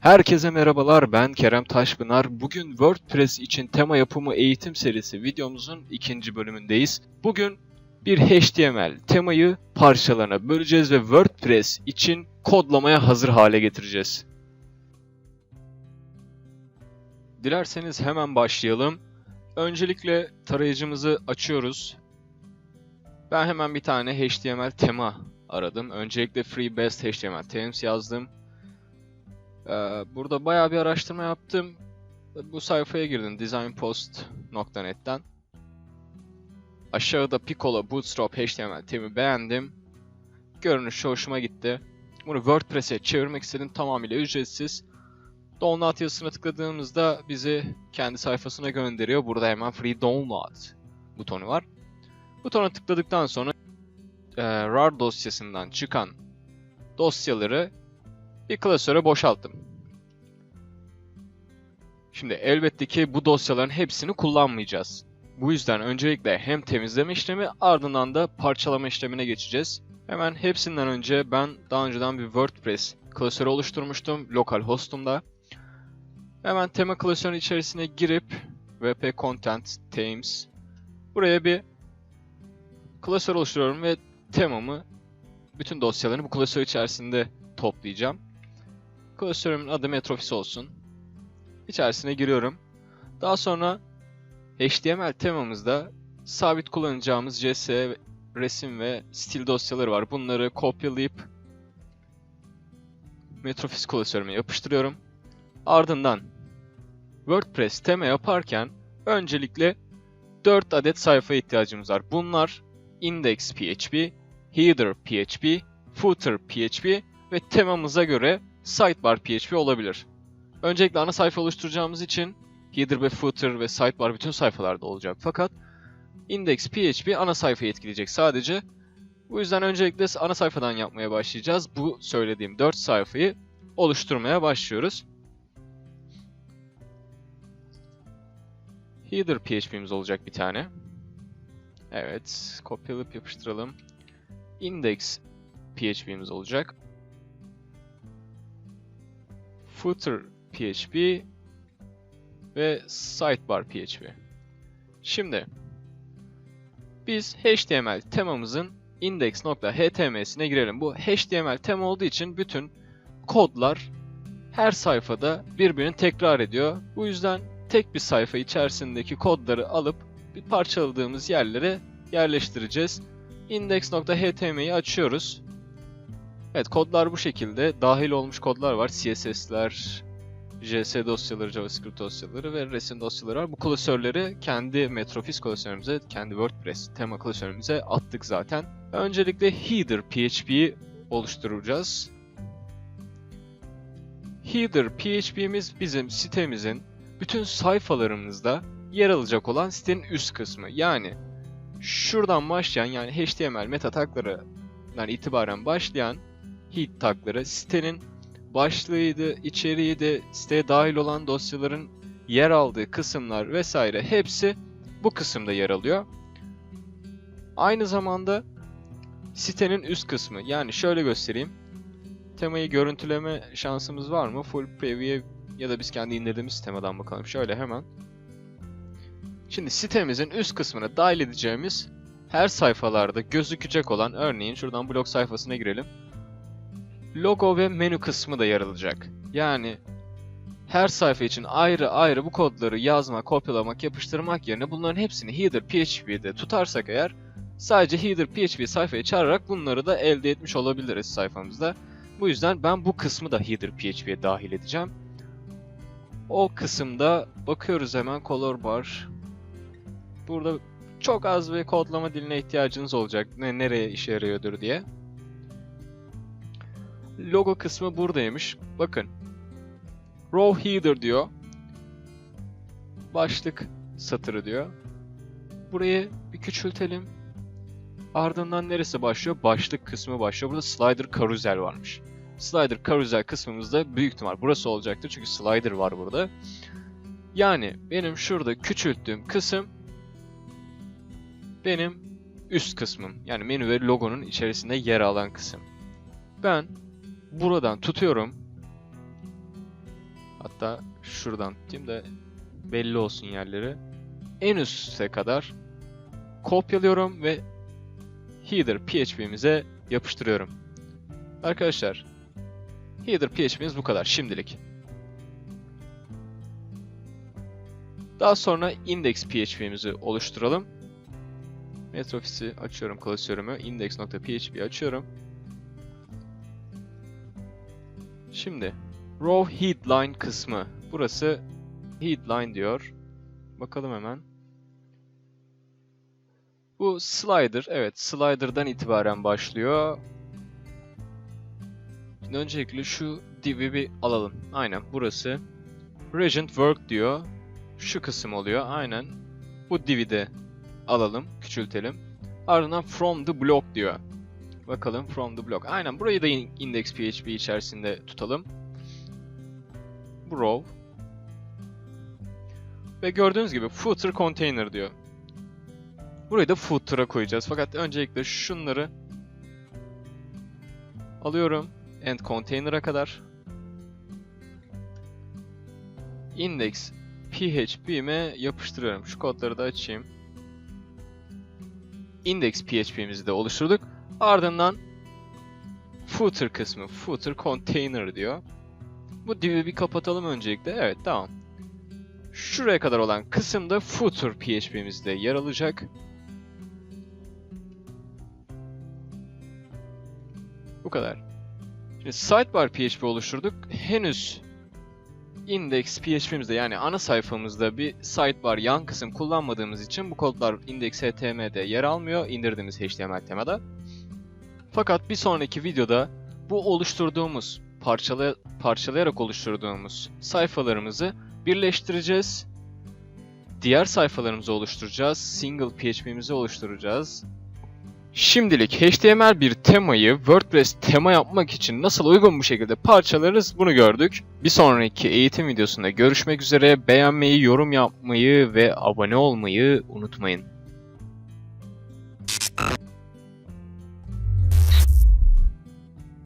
Herkese merhabalar ben Kerem Taşpınar. Bugün WordPress için tema yapımı eğitim serisi videomuzun ikinci bölümündeyiz. Bugün bir HTML temayı parçalarına böleceğiz ve WordPress için kodlamaya hazır hale getireceğiz. Dilerseniz hemen başlayalım. Öncelikle tarayıcımızı açıyoruz. Ben hemen bir tane HTML tema aradım. Öncelikle Free HTML Themes yazdım. Ee, burada bayağı bir araştırma yaptım. Bu sayfaya girdim designpost.net'ten. Aşağıda Piccolo Bootstrap HTML temi beğendim. Görünüşü hoşuma gitti. Bunu WordPress'e çevirmek istedim. Tamamıyla ücretsiz. Download yazısına tıkladığımızda bizi kendi sayfasına gönderiyor. Burada hemen Free Download butonu var. Butona tıkladıktan sonra e, RAR dosyasından çıkan dosyaları bir klasöre boşalttım. Şimdi elbette ki bu dosyaların hepsini kullanmayacağız. Bu yüzden öncelikle hem temizleme işlemi ardından da parçalama işlemine geçeceğiz. Hemen hepsinden önce ben daha önceden bir WordPress klasörü oluşturmuştum lokal hostumda. Hemen tema klasörünün içerisine girip wp content themes buraya bir klasör oluşturuyorum ve temamı bütün dosyalarını bu klasör içerisinde toplayacağım. Klasörümün adı Metrofis olsun. İçerisine giriyorum. Daha sonra HTML temamızda sabit kullanacağımız CSS, resim ve stil dosyaları var. Bunları kopyalayıp Metrofis klasörüme yapıştırıyorum. Ardından WordPress tema yaparken öncelikle 4 adet sayfa ihtiyacımız var. Bunlar index.php, header.php, footer.php ve temamıza göre sidebar PHP olabilir. Öncelikle ana sayfa oluşturacağımız için header ve footer ve sidebar bütün sayfalarda olacak. Fakat index PHP ana sayfayı etkileyecek sadece. Bu yüzden öncelikle ana sayfadan yapmaya başlayacağız. Bu söylediğim 4 sayfayı oluşturmaya başlıyoruz. Header PHP'miz olacak bir tane. Evet, kopyalayıp yapıştıralım. Index PHP'miz olacak. Footer PHP ve Sidebar PHP. Şimdi biz HTML temamızın index.html'sine girelim. Bu HTML tema olduğu için bütün kodlar her sayfada birbirini tekrar ediyor. Bu yüzden tek bir sayfa içerisindeki kodları alıp bir parçaladığımız yerlere yerleştireceğiz. Index.html'yi açıyoruz. Evet kodlar bu şekilde. Dahil olmuş kodlar var. CSS'ler, JS dosyaları, JavaScript dosyaları ve resim dosyaları var. Bu klasörleri kendi Metrofis klasörümüze, kendi WordPress tema klasörümüze attık zaten. Öncelikle header PHP'yi oluşturacağız. Header PHP'miz bizim sitemizin bütün sayfalarımızda yer alacak olan sitenin üst kısmı. Yani şuradan başlayan yani HTML meta taglarından itibaren başlayan heat tagları sitenin başlığıydı, içeriğiydi, siteye dahil olan dosyaların yer aldığı kısımlar vesaire hepsi bu kısımda yer alıyor. Aynı zamanda sitenin üst kısmı yani şöyle göstereyim. Temayı görüntüleme şansımız var mı? Full preview ya da biz kendi indirdiğimiz temadan bakalım. Şöyle hemen. Şimdi sitemizin üst kısmına dahil edeceğimiz her sayfalarda gözükecek olan örneğin şuradan blog sayfasına girelim logo ve menü kısmı da yer alacak. Yani her sayfa için ayrı ayrı bu kodları yazmak, kopyalamak, yapıştırmak yerine bunların hepsini header PHP'de tutarsak eğer sadece header PHP sayfaya çağırarak bunları da elde etmiş olabiliriz sayfamızda. Bu yüzden ben bu kısmı da header PHP'ye dahil edeceğim. O kısımda bakıyoruz hemen color bar. Burada çok az bir kodlama diline ihtiyacınız olacak. Ne nereye işe yarıyordur diye logo kısmı buradaymış. Bakın. Row header diyor. Başlık satırı diyor. Burayı bir küçültelim. Ardından neresi başlıyor? Başlık kısmı başlıyor. Burada slider karuzel varmış. Slider karuzel kısmımızda büyük ihtimal burası olacaktır. Çünkü slider var burada. Yani benim şurada küçülttüğüm kısım benim üst kısmım. Yani menü ve logonun içerisinde yer alan kısım. Ben buradan tutuyorum. Hatta şuradan tutayım da belli olsun yerleri. En üste kadar kopyalıyorum ve header PHP'mize yapıştırıyorum. Arkadaşlar header PHP'miz bu kadar şimdilik. Daha sonra index PHP'mizi oluşturalım. Metrofis'i açıyorum klasörümü. index.php açıyorum. Şimdi row headline kısmı. Burası headline diyor. Bakalım hemen. Bu slider. Evet slider'dan itibaren başlıyor. Şimdi öncelikle şu div'i bir alalım. Aynen burası. Regent work diyor. Şu kısım oluyor. Aynen. Bu div'i de alalım. Küçültelim. Ardından from the block diyor. Bakalım from the block. Aynen burayı da in- index PHP içerisinde tutalım. Row. Ve gördüğünüz gibi footer container diyor. Burayı da footer'a koyacağız. Fakat öncelikle şunları alıyorum. End container'a kadar. Index PHP'me yapıştırıyorum. Şu kodları da açayım. Index PHP'mizi de oluşturduk. Ardından footer kısmı, footer container diyor. Bu div'i bir kapatalım öncelikle. Evet, tamam. Şuraya kadar olan kısımda footer PHP'mizde yer alacak. Bu kadar. Şimdi sidebar PHP oluşturduk. Henüz index PHP'mizde yani ana sayfamızda bir sidebar yan kısım kullanmadığımız için bu kodlar index.html'de yer almıyor indirdiğimiz HTML temada. Fakat bir sonraki videoda bu oluşturduğumuz, parçala parçalayarak oluşturduğumuz sayfalarımızı birleştireceğiz. Diğer sayfalarımızı oluşturacağız. Single PHP'mizi oluşturacağız. Şimdilik HTML bir temayı WordPress tema yapmak için nasıl uygun bir şekilde parçalarız bunu gördük. Bir sonraki eğitim videosunda görüşmek üzere. Beğenmeyi, yorum yapmayı ve abone olmayı unutmayın.